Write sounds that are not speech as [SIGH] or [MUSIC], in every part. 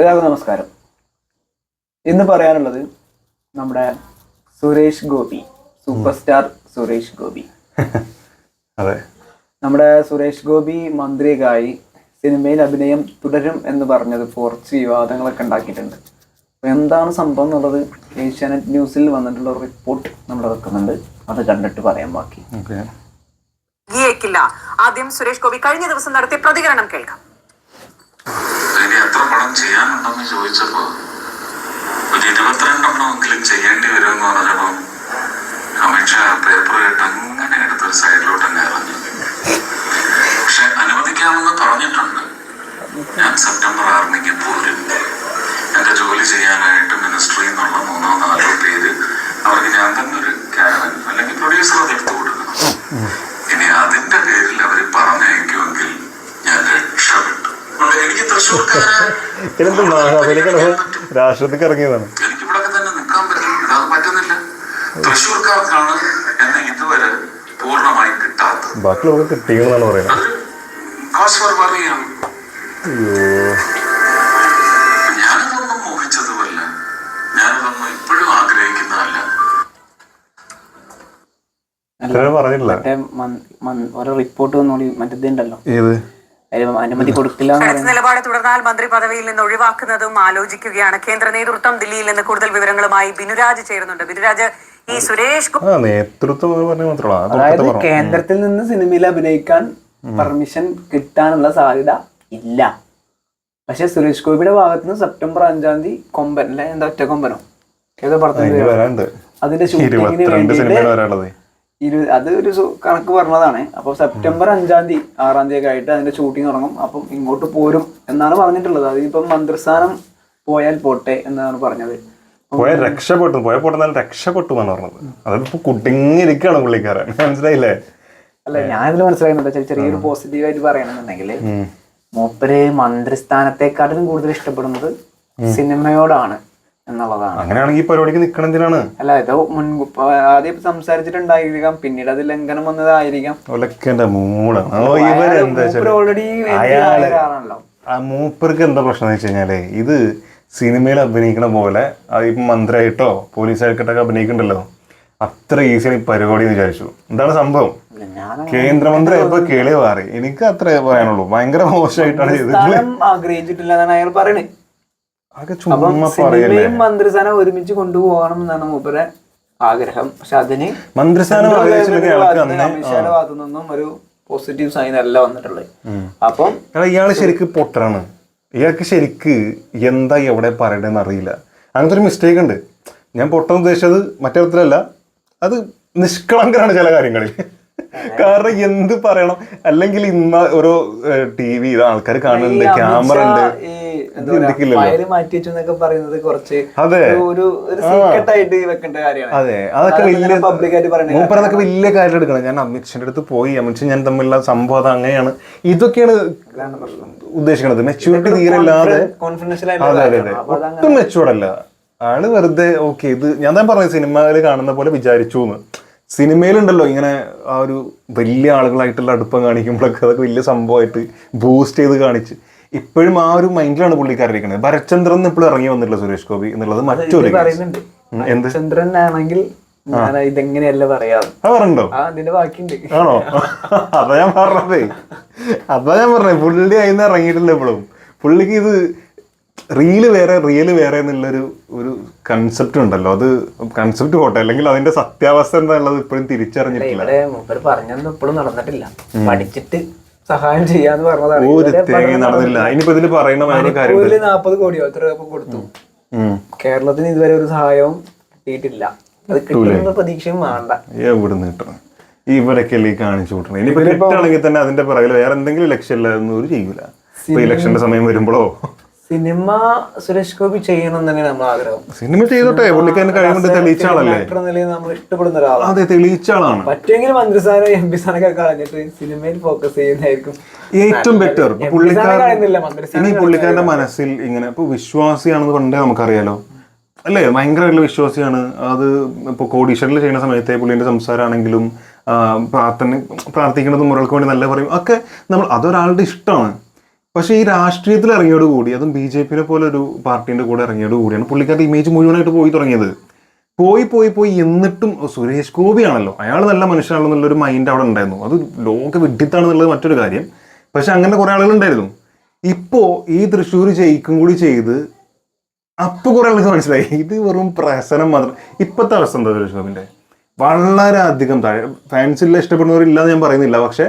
എല്ലാവർക്കും നമസ്കാരം. ഇന്ന് പറയാനുള്ളത് നമ്മുടെ സുരേഷ് ഗോപി സൂപ്പർ സ്റ്റാർ സുരേഷ് ഗോപി. [LAUGHS] അതെ. നമ്മുടെ സുരേഷ് ഗോപി മന്ത്രിയായി സിനിമയിൽ അഭിനയം തുടരും എന്ന് പറഞ്ഞത് കുറച്ച് വിവാദങ്ങളൊക്കെ ഉണ്ടാക്കിയിട്ടുണ്ട്. അപ്പൊ എന്താണ് സംഭവം എന്നുള്ളത് ഏഷ്യാനെറ്റ് ന്യൂസിൽ വന്നിട്ടുള്ള റിപ്പോർട്ട് നമ്മൾ വെക്കുന്നുണ്ട്. അത് കണ്ടിട്ട് പറയാൻ ബാക്കി. അംഗീകരിക്കില്ല ആദ്യം സുരേഷ് ഗോപി കഴിഞ്ഞ ദിവസം നടത്തിയ പ്രതികരണം കേൾക്കാം. എത്ര പടം ചെയ്യാനുണ്ടെന്ന് ചോദിച്ചപ്പോ ഒരു ഇരുപത്തിരണ്ടെണ്ണമെങ്കിലും ചെയ്യേണ്ടി വരുമെന്ന് പറഞ്ഞപ്പം അമിത്ഷാ പേപ്പർ കേട്ട് അങ്ങനെ എടുത്തൊരു സൈഡിലോട്ട് അങ്ങ് ഇറങ്ങി. പക്ഷെ അനുവദിക്കാമെന്ന് പറഞ്ഞിട്ടുണ്ട്. ഞാൻ സെപ്റ്റംബർ ആറിനെങ്കിൽ പോരും ഇതെന്ത് മഹാബലികളോ രാഷ്ട്രത്തിക്ക് ഇറങ്ങിയതാണ് എനിക്ക് ഇവിടെ തന്നെ നിൽക്കാൻ പറ്റുന്നില്ല. തൃശ്ശൂർക്കാർക്കാണ് എന്നെ ഇതുവരെ പൂർണമായി കിട്ടാത്തത്. ബാക്കിയുള്ളവർക്ക് കിട്ടിയെന്നാണ് പറയുന്നത്. കോസ് ഫോർ വറിയാണ് അയ്യോ. ഞാനിതൊന്നും മോഹിച്ചതുമല്ല. ഞാനിതൊന്നും ഇപ്പോഴും ആഗ്രഹിക്കുന്നതല്ല. പറഞ്ഞിട്ടില്ല. മറ്റേ ഓരോ റിപ്പോർട്ട് വന്നോളി മറ്റേ ഉണ്ടല്ലോ ഏത്? അനുമതി കൊടുക്കില്ല കടുത്ത നിലപാട് തുടർന്നാൽ മന്ത്രി പദവിയിൽ നിന്ന് ഒഴിവാക്കുന്നതും ആലോചിക്കുകയാണ്. കേന്ദ്ര നേതൃത്വം ദില്ലിയിൽ നിന്ന് കൂടുതൽ വിവരങ്ങളുമായി ബിനുരാജ് ചേരുന്നുണ്ട്. ബിനുരാജ് ഈ സുരേഷ് നേതൃത്വം അതായത് കേന്ദ്രത്തിൽ നിന്ന് സിനിമയിൽ അഭിനയിക്കാൻ പെർമിഷൻ കിട്ടാനുള്ള സാധ്യത ഇല്ല. പക്ഷെ സുരേഷ് ഗോപിയുടെ ഭാഗത്ത് നിന്ന് സെപ്റ്റംബർ അഞ്ചാം തീയതി കൊമ്പൻ അല്ലെ എന്താ ഒറ്റ കൊമ്പനോ? ഏതോ പടത്തിന് വരാണ്ട് അതിന്റെ ഷൂട്ടിങ്ങിന് വേണ്ടി വേണ്ടിയിട്ട് ഇരു അത് ഒരു കണക്ക് പറഞ്ഞതാണ്. അപ്പോൾ സെപ്റ്റംബർ അഞ്ചാം തീയതി ആറാം തീയതി ഒക്കെ ആയിട്ട് അതിന്റെ ഷൂട്ടിംഗ് തുടങ്ങും. അപ്പം ഇങ്ങോട്ട് പോരും എന്നാണ് പറഞ്ഞിട്ടുള്ളത്. അതിപ്പം മന്ത്രിസ്ഥാനം പോയാൽ പോട്ടെ എന്നാണ് പറഞ്ഞത്. പോയ രക്ഷപ്പെട്ടു പോയ പോട്ടെന്നാൽ രക്ഷപ്പെട്ടു എന്നാണ് പറഞ്ഞത്. അതിപ്പോ കുടുങ്ങിയിരിക്കുകയാണ് പുള്ളിക്കാരൻ. മനസ്സിലായില്ലേ? അല്ല ഞാൻ ഇതിൽ മനസ്സിലാകുന്നത് വെച്ചാൽ ചെറിയൊരു പോസിറ്റീവ് ആയിട്ട് പറയണമെന്നുണ്ടെങ്കിൽ മൂപ്പര് മന്ത്രിസ്ഥാനത്തെക്കാട്ടിലും കൂടുതൽ ഇഷ്ടപ്പെടുന്നത് സിനിമയോടാണ്. എന്നുള്ളതാണ്. അങ്ങനെയാണെങ്കിൽ ഈ പരിപാടിക്ക് നിക്കണം എന്തിനാണ്? അല്ല ഇത് മുൻകൂപ്പ് ആദ്യം സംസാരിച്ചിട്ടുണ്ടായിരിക്കാം. പിന്നീട് അത് ലംഘനം വന്നതായിരിക്കാം. ഒലക്കന്റെ ഓൾറെഡി ആ മൂപ്പർക്ക് എന്താ പ്രശ്നം എന്ന് വെച്ച് കഴിഞ്ഞാൽ ഇത് സിനിമയിൽ അഭിനയിക്കണ പോലെ ഇപ്പം മന്ത്രിയായിട്ടോ പോലീസായിട്ടൊക്കെ അഭിനയിക്കണ്ടല്ലോ? അത്ര ഈസിയാണ് ഈ പരിപാടി എന്ന് വിചാരിച്ചു. എന്താണ് സംഭവം? കേന്ദ്രമന്ത്രി ഇപ്പൊ കേളി മാറി. എനിക്ക് അത്രേ പറയാനുള്ളൂ. ഭയങ്കര മോശമായിട്ടാണ് ആഗ്രഹിച്ചിട്ടില്ല എന്നാണ് അയാൾ പറയുന്നത് സിനിമയും മന്ത്രിസ്ഥാനം ഒരുമിച്ച് കൊണ്ടുപോകണം എന്നാണ് മൂപ്പരെ ആഗ്രഹം. പക്ഷെ അതിന് മന്ത്രിസ്ഥാനം അമിത്ഷായുടെ ഭാഗത്തു നിന്നും ഒരു പോസിറ്റീവ് സൈൻ അല്ല വന്നിട്ടുള്ളത്. അപ്പം ഇയാൾ ശരിക്ക് പൊട്ടറാണ്. ഇയാൾക്ക് ശരിക്ക് എന്താ എവിടെ പറയണ്ടെന്ന് അറിയില്ല. അങ്ങനത്തെ ഒരു മിസ്റ്റേക്ക് ഉണ്ട്. ഞാൻ പൊട്ടം ഉദ്ദേശിച്ചത് മറ്റേ മറ്റൊരുത്തരല്ല. അത് നിഷ്കളങ്കരാണ് ചില കാര്യങ്ങളിൽ. കാരണം എന്ത് പറയണം? അല്ലെങ്കിൽ ഇന്ന ഒരു ടി വി ആൾക്കാർ കാണുന്നുണ്ട് ക്യാമറ ഉണ്ട്. ഇത്. ഫയൽ മാറ്റി വെച്ചു എന്നൊക്കെ പറയുന്നത് കുറച്ച് അതെ. ഒരു- വെക്കേണ്ട കാര്യമാണ്. അതെ. അതൊക്കെ വലിയ പബ്ലിക്കായിട്ട് പറയണ. മൂപ്പർ അതൊക്കെ വലിയ കാര്യം എടുക്കണം. ഞാൻ അമിത്ഷാന്റെ അടുത്ത് പോയി. അമിത്ഷാ ഞാൻ തമ്മിലുള്ള സംഭവം അത് അങ്ങനെയാണ്. ഇതൊക്കെയാണ് ഉദ്ദേശിക്കുന്നത്. മെച്യൂരിറ്റി തീരെ ഇല്ലാതെ കോൺഫിഡൻഷ്യൽ അതെ അതെ അതെ. ഒട്ടും മെച്ചൂർഡ് അല്ല. ആൾ വെറുതെ ഓക്കെ ഇത് ഞാൻ തന്നെ പറഞ്ഞ സിനിമയിൽ കാണുന്ന പോലെ വിചാരിച്ചു എന്ന്. സിനിമയിലുണ്ടല്ലോ ഇങ്ങനെ ആ ഒരു വലിയ ആളുകളായിട്ടുള്ള അടുപ്പം കാണിക്കുമ്പോഴൊക്കെ അതൊക്കെ വലിയ സംഭവമായിട്ട് ബൂസ്റ്റ് ചെയ്ത് കാണിച്ച്. ഇപ്പോഴും ആ ഒരു മൈൻഡിലാണ് പുള്ളിക്കാരിക്കുന്നത് ഭരചന്ദ്രൻ ഇപ്പോഴും ഇറങ്ങി വന്നിട്ടില്ല സുരേഷ് ഗോപി എന്നുള്ളത് മറ്റൊരു എന്ത്? ചന്ദ്രൻ ആണെങ്കിൽ ഇതെങ്ങനെയല്ല പറയാറ്? പറഞ്ഞോ അതിന്റെ ബാക്കിയുണ്ട്. ആണോ? അതാ ഞാൻ പറഞ്ഞതേ. അതാ ഞാൻ പറഞ്ഞത്. പുള്ളി അതിന്ന് ഇറങ്ങിയിട്ടില്ല ഇപ്പോഴും. പുള്ളിക്ക് ഇത് റീൽ വേറെ റിയൽ വേറെ എന്നുള്ളൊരു ഒരു കൺസെപ്റ്റ് ഉണ്ടല്ലോ. അത് കൺസെപ്റ്റ് പോട്ടെ. അല്ലെങ്കിൽ അതിന്റെ സത്യാവസ്ഥ എന്താണുള്ളത് ഇപ്പോഴും തിരിച്ചറിഞ്ഞിട്ടില്ല. ഇവിടെ മൂപ്പര് പറഞ്ഞൊന്നും ഇപ്പോഴും നടന്നിട്ടില്ല. പഠിച്ചിട്ട് സഹായം ചെയ്യാന്ന് പറഞ്ഞതാണ്. ഒരു തേങ്ങ നടന്നില്ല. ഇനിയിപ്പോ ഇതിൽ പറയുന്ന വേറെ കാര്യം മണിപ്പൂരിൽ നാപ്പത് കോടിയോ എത്ര രൂപ കൊടുത്തു. കേരളത്തിന് ഇതുവരെ ഒരു സഹായവും കിട്ടിയിട്ടില്ല. അത് കിട്ടുന്ന പ്രതീക്ഷയും വേണ്ട. എവിടുന്ന് കിട്ടണം? ഇവരൊക്കെ അല്ലേ ഈ കാണിച്ചു കൂട്ടണം ഇനിയിപ്പോ കിട്ടുകയാണെങ്കിൽ തന്നെ അതിന്റെ പിറകിൽ വേറെ എന്തെങ്കിലും ലക്ഷ്യമില്ല ഒന്നും ഒരു ചെയ്യൂല. ഇലക്ഷന്റെ സമയം വരുമ്പോഴോ? സിനിമ സുരേഷ് ഗോപി ചെയ്യണം തന്നെയാണ് നമ്മൾ ആഗ്രഹം. സിനിമ ചെയ്തോട്ടെ പുള്ളിക്കാരൻ കഴിയുമ്പോൾ കഴിവുണ്ട് തെളിയിച്ച ആളല്ലേ? നിലയിൽ നമ്മൾ ഇഷ്ടപ്പെടുന്ന ഒരാളാണ്. അതെ തെളിയിച്ച ആളാണ്. പറ്റുമെങ്കിൽ മന്ത്രിസ്ഥാനം എം പി സ്ഥാനൊക്കെ കളഞ്ഞിട്ട് സിനിമയിൽ ഫോക്കസ് ചെയ്യുന്നതായിരിക്കും. ഏറ്റവും ബെറ്റർ പുള്ളിക്കാരൻ ഇനി പുള്ളിക്കാരന്റെ മനസ്സിൽ ഇങ്ങനെ ഇപ്പൊ വിശ്വാസിയാണെന്ന് പണ്ടേ നമുക്കറിയാലോ. അല്ലേ ഭയങ്കരമായിട്ടുള്ള വിശ്വാസിയാണ്. അത് ഇപ്പോൾ കോടീശ്വരിൽ ചെയ്യുന്ന സമയത്തെ പുള്ളിന്റെ സംസാരമാണെങ്കിലും പ്രാർത്ഥന പ്രാർത്ഥിക്കുന്നതും മുറകൾക്ക് വേണ്ടി നല്ല പറയും. ഒക്കെ നമ്മൾ അതൊരാളുടെ ഇഷ്ടമാണ്. പക്ഷേ ഈ രാഷ്ട്രീയത്തിൽ ഇറങ്ങിയോട് കൂടി അതും ബി ജെ പിനെ പോലെ ഒരു പാർട്ടിന്റെ കൂടെ ഇറങ്ങിയോട് കൂടിയാണ് പുള്ളിക്കാരുടെ ഇമേജ് മുഴുവനായിട്ട് പോയി തുടങ്ങിയത്. പോയി പോയി പോയി എന്നിട്ടും സുരേഷ് ഗോപിയാണല്ലോ അയാൾ നല്ല മനുഷ്യനാണല്ലോ എന്നുള്ളൊരു മൈൻഡ് അവിടെ ഉണ്ടായിരുന്നു. അത് ലോക വിഡിത്താണെന്നുള്ളത് മറ്റൊരു കാര്യം. പക്ഷെ അങ്ങനെ കുറെ ആളുകളുണ്ടായിരുന്നു ഇപ്പോ ഈ തൃശ്ശൂർ ജയിക്കും കൂടി ചെയ്ത് അപ്പോൾ കുറെ ആൾക്ക് മനസ്സിലായി. ഇത് വെറും പ്രസനം മാത്രം. ഇപ്പോഴത്തെ അവസ്ഥ എന്താ സുരേഷ് ഗോപിന്റെ? വളരെയധികം താഴെ ഫാൻസില്ല ഇഷ്ടപ്പെടുന്നവരില്ല എന്ന് ഞാൻ പറയുന്നില്ല. പക്ഷെ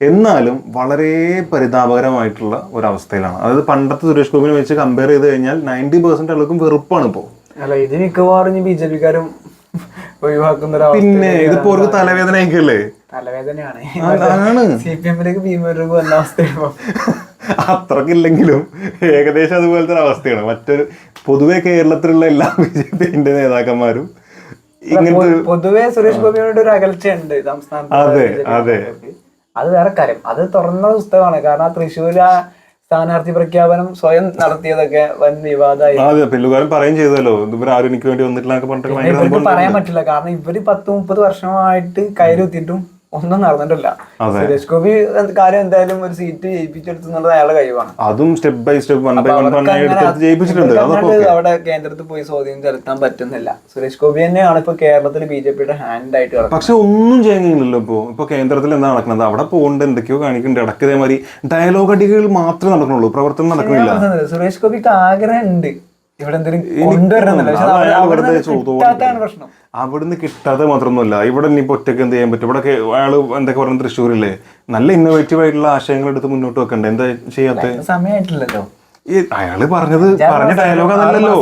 എന്നാലും വളരെ പരിതാപകരമായിട്ടുള്ള ഒരവസ്ഥയിലാണ്. അതായത് പണ്ടത്തെ സുരേഷ് ഗോപിനെ വെച്ച് കമ്പയർ ചെയ്ത് കഴിഞ്ഞാൽ നയന്റി പെർസെന്റ് ആളുകൾക്കും വെറുപ്പാണ് ഇപ്പോൾ അല്ല ഇത് മിക്കവാറും ബി ജെ പിക്കാരും ഒഴിവാക്കുന്ന പിന്നെ ഇതിപ്പോ ഒരു തലവേദന ആയിക്കല്ലേ തലവേദനയാണ് സി പി എമ്മിലേക്ക് ഭീമർക്ക് വന്ന അവസ്ഥയാണ് അത്രക്കില്ലെങ്കിലും ഏകദേശം അതുപോലത്തെ ഒരു അവസ്ഥയാണ്. മറ്റൊരു പൊതുവെ കേരളത്തിലുള്ള എല്ലാ [LAUGHS] ബി ജെ പിന്റെ നേതാക്കന്മാരും ഇങ്ങനത്തെ പൊതുവെ സുരേഷ് ഗോപിയോട് ഒരു അകൽച്ചയുണ്ട് സംസ്ഥാനത്ത് അതെ, അതെ. അത് വേറെ കാര്യം. അത് തുറന്ന പുസ്തകമാണ്. കാരണം ആ തൃശ്ശൂര് ആ സ്ഥാനാർത്ഥി പ്രഖ്യാപനം സ്വയം നടത്തിയതൊക്കെ വൻ വിവാദമായി. അതെ. പെല്ലുകാരൻ പറയും ചെയ്തല്ലോ. എനിക്ക് വേണ്ടി വന്നിട്ടില്ല പറയാൻ പറ്റില്ല. കാരണം ഇവർ പത്ത് മുപ്പത് വർഷമായിട്ട് കയറി കയ്യിലെത്തിയിട്ടും ഒന്നും നടന്നിട്ടില്ല. സുരേഷ് ഗോപി കാര്യം എന്തായാലും ഒരു സീറ്റ് ജയിപ്പിച്ചെടുത്തു എന്നുള്ളത് അയാളുടെ കഴിവാണ്. അതും സ്റ്റെപ്പ് ബൈ സ്റ്റെപ്പ്. അവിടെ കേന്ദ്രത്തിൽ പോയി സ്വാധീനം ചെലുത്താൻ പറ്റുന്നില്ല. സുരേഷ് ഗോപി തന്നെയാണ് ഇപ്പൊ കേരളത്തിൽ ബി ജെ പിയുടെ ഹാൻഡ് ആയിട്ട് കിടക്കുന്നത് പക്ഷെ ഒന്നും ചെയ്യുന്നില്ലല്ലോ ഇപ്പോ. ഇപ്പൊ കേന്ദ്രത്തിൽ എന്താ നടക്കുന്നത്? അവിടെ പോകുന്നുണ്ട് എന്തൊക്കെയോ കാണിക്കുന്നുണ്ട്. ഇടയ്ക്ക് ഇതേമാതിരി ഡയലോഗ് അടികൾ മാത്രമേ നടക്കുന്നുള്ളൂ. പ്രവർത്തനം നടക്കുന്നില്ല. സുരേഷ് ഗോപിക്ക് ആഗ്രഹം ഉണ്ട് ഇവിടെ എന്തെങ്കിലും അവിടുന്ന് കിട്ടാതെ മാത്രമൊന്നുമല്ല. ഇവിടെ ഇനിയിപ്പോ ഒറ്റയ്ക്ക് എന്ത് ചെയ്യാൻ പറ്റും? ഇവിടെ അയാൾ എന്തൊക്കെ പറഞ്ഞ തൃശ്ശൂരില്ലേ? നല്ല ഇന്നോവേറ്റീവ് ആയിട്ടുള്ള ആശയങ്ങൾ എടുത്ത് മുന്നോട്ട് വെക്കണ്ടേ? എന്താ ചെയ്യാത്ത? സമയമായിട്ടില്ലല്ലോ ഈ അയാൾ പറഞ്ഞത് പറഞ്ഞ ഡയലോഗ് അതല്ലല്ലോ.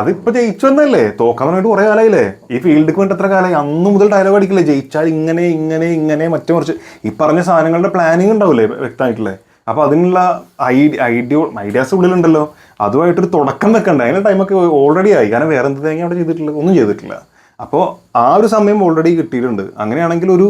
അതിപ്പോ ജയിച്ചു വന്നല്ലേ തോക്കാൻ വേണ്ടി കുറെ കാലമായില്ലേ ഈ ഫീൽഡിൽ വേണ്ടി എത്ര കാലമായി അന്ന് മുതൽ ഡയലോഗ് അടിക്കില്ലേ? ജയിച്ചാൽ ഇങ്ങനെ ഇങ്ങനെ ഇങ്ങനെ മറ്റു കുറച്ച് ഈ പറഞ്ഞ സാധനങ്ങളുടെ പ്ലാനിങ് ഉണ്ടാവില്ലേ? വ്യക്തമായിട്ടില്ലേ? അപ്പൊ അതിനുള്ള ഐഡിയ ഐഡിയ ഐഡിയാസ് ഉള്ളിലുണ്ടല്ലോ. അതുമായിട്ടൊരു തുടക്കം വെക്കണ്ട. അതിന് ടൈമൊക്കെ ഓൾറെഡി ആയി. കാരണം വേറെ എന്ത് അവിടെ ചെയ്തിട്ടില്ല. ഒന്നും ചെയ്തിട്ടില്ല. അപ്പോൾ ആ ഒരു സമയം ഓൾറെഡി കിട്ടിയിട്ടുണ്ട്. അങ്ങനെയാണെങ്കിൽ ഒരു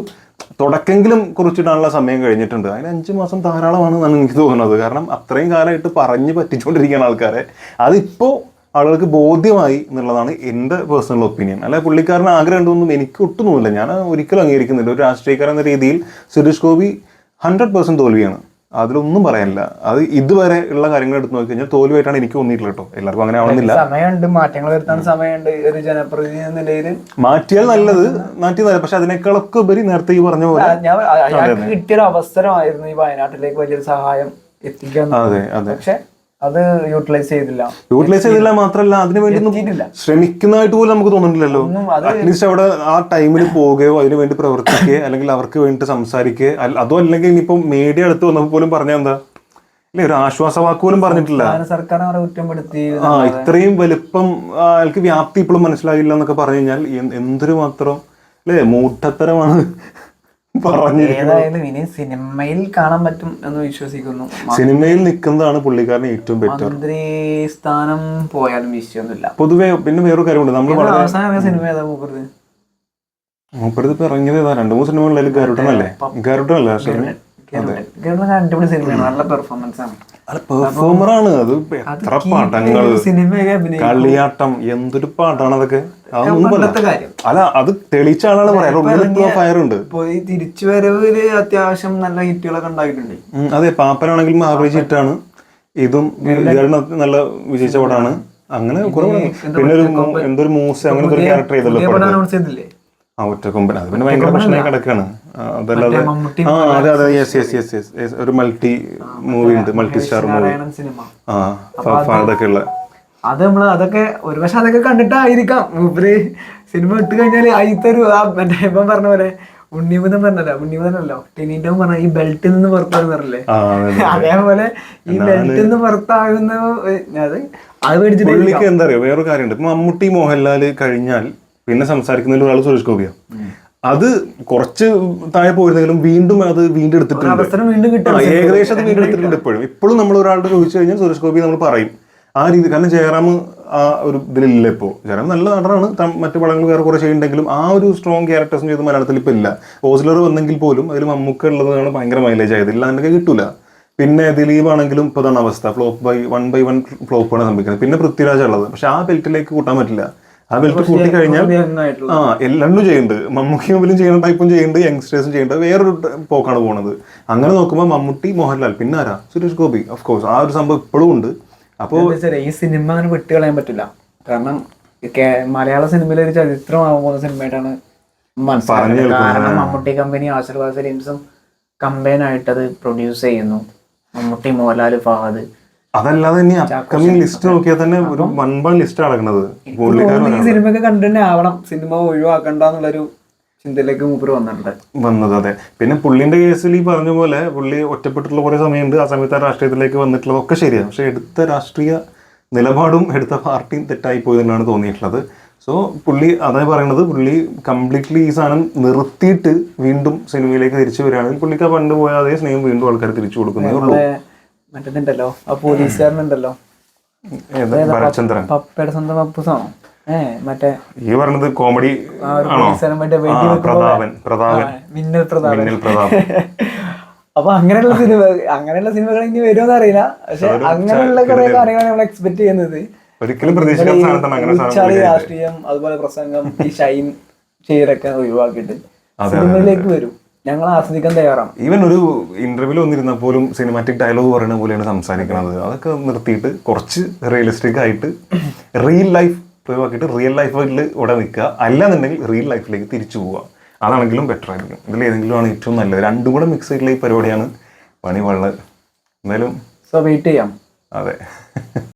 തുടക്കെങ്കിലും കുറിച്ചിടാനുള്ള സമയം കഴിഞ്ഞിട്ടുണ്ട്. അതിന് അഞ്ച് മാസം ധാരാളമാണെന്നാണ് എനിക്ക് തോന്നുന്നത്. കാരണം അത്രയും കാലമായിട്ട് പറഞ്ഞ് പറ്റിച്ചുകൊണ്ടിരിക്കുകയാണ് ആൾക്കാരെ അതിപ്പോൾ ആളുകൾക്ക് ബോധ്യമായി എന്നുള്ളതാണ് എന്റെ പേഴ്സണൽ ഒപ്പീനിയൻ അല്ലെ പുള്ളിക്കാരന് ആഗ്രഹം ഉണ്ടോന്നും എനിക്ക് ഒട്ടുമൊന്നുമില്ല ഞാൻ ഒരിക്കലും അംഗീകരിക്കുന്നില്ല. ഒരു രാഷ്ട്രീയക്കാരൻ എന്ന രീതിയിൽ സുരേഷ് ഗോപി ഹൺഡ്രഡ് പേഴ്സന്റ് തോൽവിയാണ്. അതിലൊന്നും പറയാനില്ല. അത് ഇതുവരെ ഉള്ള കാര്യങ്ങൾ എടുത്ത് നോക്കി കഴിഞ്ഞാൽ തോൽവിയായിട്ടാണ് എനിക്ക് തോന്നിയിട്ടുള്ളത് കേട്ടോ. എല്ലാവർക്കും അങ്ങനെ ആവണമെന്നില്ല. സമയമുണ്ട് മാറ്റങ്ങൾ വരുത്താൻ സമയമുണ്ട് ഒരു ജനപ്രതിനിധി എന്ന നിലയിൽ മാറ്റിയാൽ നല്ലത് മാറ്റിയത് നല്ലത്. പക്ഷെ അതിനേക്കാളൊക്കെ ഉപരി നേരത്തെ ഈ പറഞ്ഞ പോലെ ഞാൻ അയാൾക്ക് കിട്ടിയൊരു അവസരമായിരുന്നു ഈ വയനാട്ടിലേക്ക് വലിയൊരു സഹായം എത്തിക്കാൻ. അതെ അതെ. പക്ഷെ അത് യൂട്ടിലൈസ് ചെയ്തില്ല. യൂട്ടിലൈസ് ചെയ്തില്ല മാത്രല്ല അതിനു വേണ്ടി ശ്രമിക്കുന്നതായിട്ട് പോലും നമുക്ക് തോന്നുന്നില്ലല്ലോ. അറ്റ്ലീസ്റ്റ് അവിടെ ആ ടൈമിൽ പോവുകയോ അതിനു വേണ്ടി പ്രവർത്തിക്കുകയോ അല്ലെങ്കിൽ അവർക്ക് വേണ്ടി സംസാരിക്കുക അതോ അല്ലെങ്കിൽ ഇനിയിപ്പോ മീഡിയ അടുത്ത് വന്നപ്പോൾ പോലും പറഞ്ഞ എന്താ? ഇല്ല ഒരു ആശ്വാസ വാക്ക് പോലും പറഞ്ഞിട്ടില്ല. സർക്കാർ കുറ്റപ്പെടുത്തി? ആ ഇത്രയും വലിപ്പം അയാൾക്ക് വ്യാപ്തി ഇപ്പോഴും മനസ്സിലാകില്ല എന്നൊക്കെ പറഞ്ഞു കഴിഞ്ഞാൽ എന്ത്- എന്തൊരു മാത്രം അല്ലേ? മൂട്ടത്തരമാണ് പറഞ്ഞിരിക്കുന്നത് ഏതായാലും ഇനി സിനിമയിൽ കാണാൻ പറ്റും എന്ന് വിശ്വസിക്കുന്നു. സിനിമയിൽ നിൽക്കുന്നതാണ് പുള്ളിക്കാരന് ഏറ്റവും ബെറ്റർ മന്ത്രി സ്ഥാനം പോയാലും വിഷയമൊന്നുമില്ല പൊതുവേ പിന്നെ വേറൊരു കാര്യമുണ്ട്. നമ്മൾ അവസാനം സിനിമ ഏതാ മൂപ്പറത് മൂപ്പരത് ഇപ്പൊ ഇറങ്ങിയത് ഏതാ? രണ്ടു മൂന്ന് സിനിമകളിലും കരുട്ടനല്ലേ ഗരുട്ടനല്ലേ കേരളം അടിപൊളി സിനിമയാണ്. നല്ല പെർഫോമൻസ് ആണ്. ആണ്. അത് എത്ര പാട്ടങ്ങൾ. കളിയാട്ടം. എന്തൊരു പാട്ടാണ് അതൊക്കെ? അല്ല അത് തെളിയിച്ച ആളാണ് പറയാം ഉള്ളിൽ ഫയർ ഉണ്ട് ഇപ്പൊ ഈ തിരിച്ചു വരവിൽ അത്യാവശ്യം നല്ല ഹിറ്റുകളൊക്കെ ഉണ്ടായിട്ടുണ്ട് അതെ പാപ്പനാണെങ്കിലും ആവറേജ് ഹിറ്റാണ് ഇതും ഗരുഡൻ. നല്ല വിജയിച്ച പടമാണ്. അങ്ങനെ. പിന്നെ ഒരു എന്തൊരു മൂസ് അങ്ങനെ ഒരു ക്യാരക്ടർ ചെയ്തല്ലോ? ആ ഒറ്റക്കൊമ്പൻ. അത് പിന്നെ ഭയങ്കര പ്രശ്നമായി കിടക്കാണ് അതല്ലാതെ ആ അതെ അതെ. യെസ് യെസ് യെസ് യെസ് ഒരു മൾട്ടി മൂവി ഉണ്ട്. മൾട്ടി സ്റ്റാർ മൂവി ആ ഫഹദൊക്കെ ഉള്ള അത് നമ്മൾ അതൊക്കെ ഒരു പക്ഷെ അതൊക്കെ കണ്ടിട്ടായിരിക്കാം. മൂപ്പര് സിനിമ ഇട്ട് കഴിഞ്ഞാൽ അതിലത്തെ ഒരു ആ മറ്റേ ഇപ്പം പറഞ്ഞ പോലെ ഉണ്ണിമുതം പറഞ്ഞല്ല. ഉണ്ണിമുതനല്ലോ. ടെനീന്റെ പറഞ്ഞ ഈ ബെൽറ്റിൽ നിന്ന് പുറത്താകുന്ന പറഞ്ഞില്ലേ. അതേപോലെ ഈ ബെൽറ്റിൽ നിന്ന് പുറത്താകുന്ന അത് അത് മേടിച്ചിട്ട് എന്താ അറിയോ? വേറൊരു കാര്യമുണ്ട്. ഇപ്പൊ മമ്മൂട്ടി മോഹൻലാൽ കഴിഞ്ഞാൽ പിന്നെ സംസാരിക്കുന്നതിൽ ഒരാൾ സുരേഷ് ഗോപിയാണ് അത് കുറച്ച് താഴെ പോയിരുന്നെങ്കിലും വീണ്ടും അത് വീണ്ടെടുത്തിട്ടുണ്ട്. ഏകദേശം അത് വീണ്ടും എടുത്തിട്ടുണ്ട് ഇപ്പോഴും. ഇപ്പോഴും നമ്മൾ ഒരാളുടെ ചോദിച്ചു കഴിഞ്ഞാൽ സുരേഷ് ഗോപി നമ്മൾ പറയും. ആ രീതി കാരണം ജയറാം ആ ഒരു ഇതിലില്ല ഇപ്പോൾ. ജയറാം നല്ല നടനാണ്. മറ്റു പടങ്ങൾ വേറെ കുറേ ചെയ്യുന്നുണ്ടെങ്കിലും ആ ഒരു സ്ട്രോങ് ക്യാരക്ടേഴ്സും ചെയ്ത് മലയാളത്തിൽ ഇപ്പോൾ ഇല്ല. ഓസ്ലർ വന്നെങ്കിൽ പോലും അതിൽ മമ്മൂക്ക ഉള്ളതാണ് ഭയങ്കര മൈലേജ് ആയത് ഇല്ലാണ്ടൊക്കെ കിട്ടൂല. പിന്നെ ദിലീപ് ആണെങ്കിലും ഇപ്പോൾ അതാണ് അവസ്ഥ flop by one by one ഫ്ലോപ്പാണ് സംഭവിക്കുന്നത്. പിന്നെ പൃഥ്വിരാജ് ഉള്ളത്. പക്ഷെ ആ ബെൽറ്റിലേക്ക് കൂട്ടാൻ പറ്റില്ല. ആ ബെൽറ്റ് കൂട്ടി കഴിഞ്ഞാൽ ആ എല്ലാം ചെയ്യുന്നുണ്ട്. മമ്മൂക്കി മുമ്പിലും ചെയ്യുന്ന ടൈപ്പും ചെയ്യുന്നുണ്ട് യങ്സ്റ്റേഴ്സും ചെയ്യുന്നുണ്ട്. വേറൊരു പോക്കാണ് പോണത്. അങ്ങനെ നോക്കുമ്പോൾ മമ്മൂട്ടി മോഹൻലാൽ. പിന്നെ ആരാ? സുരേഷ് ഗോപി ഓഫ് കോഴ്സ് ആ ഒരു സംഭവം ഇപ്പോഴും ഉണ്ട്. അപ്പോൾ ഈ സിനിമ അങ്ങനെ വിട്ടുകളയാൻ പറ്റില്ല. കാരണം മലയാള സിനിമയിലെ ഒരു ചരിത്രമാകാൻ പോകുന്ന സിനിമയായിട്ടാണ് മനസ്സിലാക്കുന്നത്. കാരണം മമ്മൂട്ടി കമ്പനി ആശീർവാദ് ഫിലിംസും അത് പ്രൊഡ്യൂസ് ചെയ്യുന്നു. മമ്മൂട്ടി മോഹൻലാൽ ഫഹദ്. അതല്ലാതെ ഇനി അപ്കമിങ് ലിസ്റ്റ് നോക്കിയാൽ തന്നെ ഒരു വൺ വൺ ലിസ്റ്റ് അടങ്ങുന്നത് സിനിമയൊക്കെ കണ്ടു തന്നെ ആവണം. സിനിമ ഒഴിവാക്കണ്ടെന്നുള്ളൊരു ചിന്തയിലേക്ക് വന്നിട്ടുണ്ട്. വന്നത് അതെ. പിന്നെ പുള്ളിന്റെ കേസിൽ ഈ പറഞ്ഞ പോലെ പുള്ളി ഒറ്റപ്പെട്ടിട്ടുള്ള കുറെ സമയമുണ്ട്. ആ സമയത്ത് ആ രാഷ്ട്രീയത്തിലേക്ക് വന്നിട്ടുള്ളതൊക്കെ ശരിയാണ്. പക്ഷെ എടുത്ത രാഷ്ട്രീയ നിലപാടും എടുത്ത പാർട്ടിയും തെറ്റായി പോയി തന്നെയാണ് തോന്നിയിട്ടുള്ളത്. സോ പുള്ളി അതായത് പറയുന്നത് പുള്ളി കംപ്ലീറ്റ്ലി ഈ സാധനം നിർത്തിയിട്ട് വീണ്ടും സിനിമയിലേക്ക് തിരിച്ചു വരികയാണെങ്കിൽ പുള്ളിക്ക് പണ്ട് പോയ അതേ സ്നേഹം വീണ്ടും ആൾക്കാർ തിരിച്ചു കൊടുക്കുന്നേ ഉള്ളൂ. മറ്റേതുണ്ടല്ലോ. ആ പോലീസുകാരനുണ്ടല്ലോ. ഭരചന്ദ്രൻ പപ്പയുടെ സ്വന്തം പപ്പൂസാണോ? ഏ മറ്റേ ഈ പറഞ്ഞത് കോമഡി ആ ഒരു പോലീസുകാരൻ മറ്റേ വെടി പ്രതാപൻ പ്രതാപൻ. മിന്നൽ പ്രതാപൻ. [LAUGHS] അപ്പൊ അങ്ങനെയുള്ള സിനിമ അങ്ങനെയുള്ള സിനിമകൾ ഇനി വരുമോ അറിയില്ല. പക്ഷെ അങ്ങനെയുള്ള കുറെ കാര്യങ്ങളാണ് നമ്മൾ എക്സ്പെക്ട് ചെയ്യുന്നത്. ഒരിക്കലും പ്രതീക്ഷിക്കാത്ത രാഷ്ട്രീയം അതുപോലെ പ്രസംഗം ഈ ഷൈൻ ചെയ്യലൊക്കെ ഒഴിവാക്കിയിട്ട് സിനിമയിലേക്ക് വരും. ഞങ്ങൾ ആസ്വദിക്കാൻ തയ്യാറാണ്. ഈവൻ ഒരു ഇന്റർവ്യൂവിൽ വന്നിരുന്നാൽ പോലും സിനിമാറ്റിക് ഡയലോഗ് പറയുന്ന പോലെയാണ് സംസാരിക്കുന്നത് അതൊക്കെ നിർത്തിയിട്ട് കുറച്ച് റിയലിസ്റ്റിക് ആയിട്ട് റിയൽ ലൈഫ് ഒഴിവാക്കിയിട്ട് റിയൽ ലൈഫിൽ ഇവിടെ നിൽക്കുക. അല്ലാന്നുണ്ടെങ്കിൽ റിയൽ ലൈഫിലേക്ക് തിരിച്ചു പോവുക. അതാണെങ്കിലും ബെറ്റർ ആയിരിക്കും. ഇതിൽ ഏതെങ്കിലും ആണ് ഏറ്റവും നല്ലത്. രണ്ടും കൂടെ മിക്സ് ആയിട്ടുള്ള ഈ പരിപാടിയാണ് പണി വളരെ. എന്തായാലും സോ വെയിറ്റ് ചെയ്യാം. അതെ.